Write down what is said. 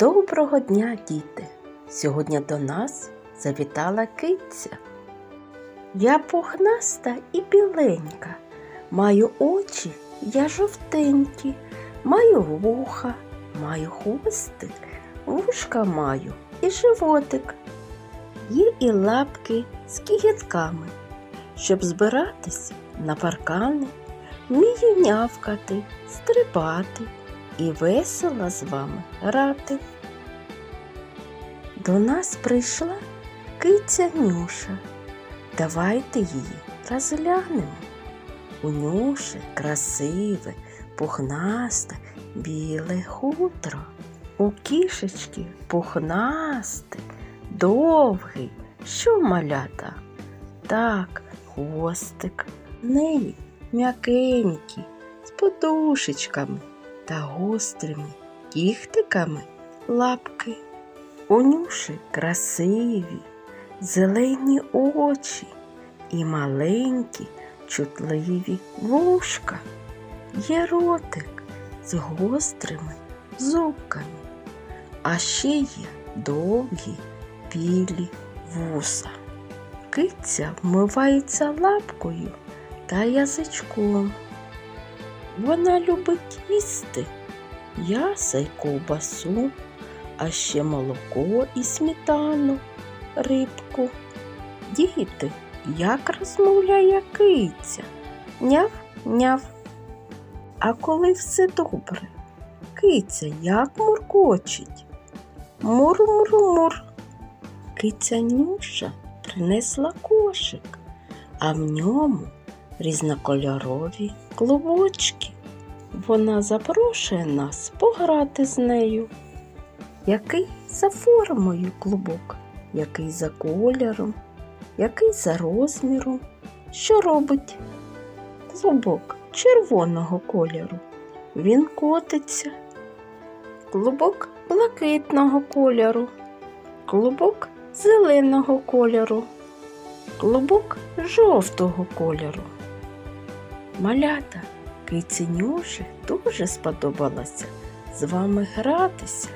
Доброго дня, діти! Сьогодні до нас завітала киця. Я пухнаста і біленька, маю очі, я жовтенькі, маю вуха, маю хвостик, вушка маю і животик. Є і лапки з кігітками, щоб збиратись на паркани, вмію нявкати, стрибати і весело з вами грати. До нас прийшла киця Нюша. Давайте її розглянемо. У Нюші красиве, пухнасте, біле хутро. У кішечки пухнасте, довгий, що малята? Так, хвостик. Неї м'якенький, з подушечками та гострими кіхтиками лапки. У Нюші красиві, зелені очі і маленькі, чутливі вушка. Є ротик з гострими зубками, а ще є довгі білі вуса. Киця вмивається лапкою та язичком. Вона любить їсти яса й ковбасу, а ще молоко і сметану, рибку. Діти, як розмовляє киця? Няв, няв. А коли все добре, киця як муркочить? Мур-мур-мур. Киця Нюша принесла кошик, а в ньому різнокольорові клубочки. Вона запрошує нас пограти з нею. Який за формою клубок, який за кольором, який за розміром. Що робить? Клубок червоного кольору. Він котиться. Клубок блакитного кольору. Клубок зеленого кольору. Клубок жовтого кольору. Малята, киценюші дуже сподобалося з вами гратися.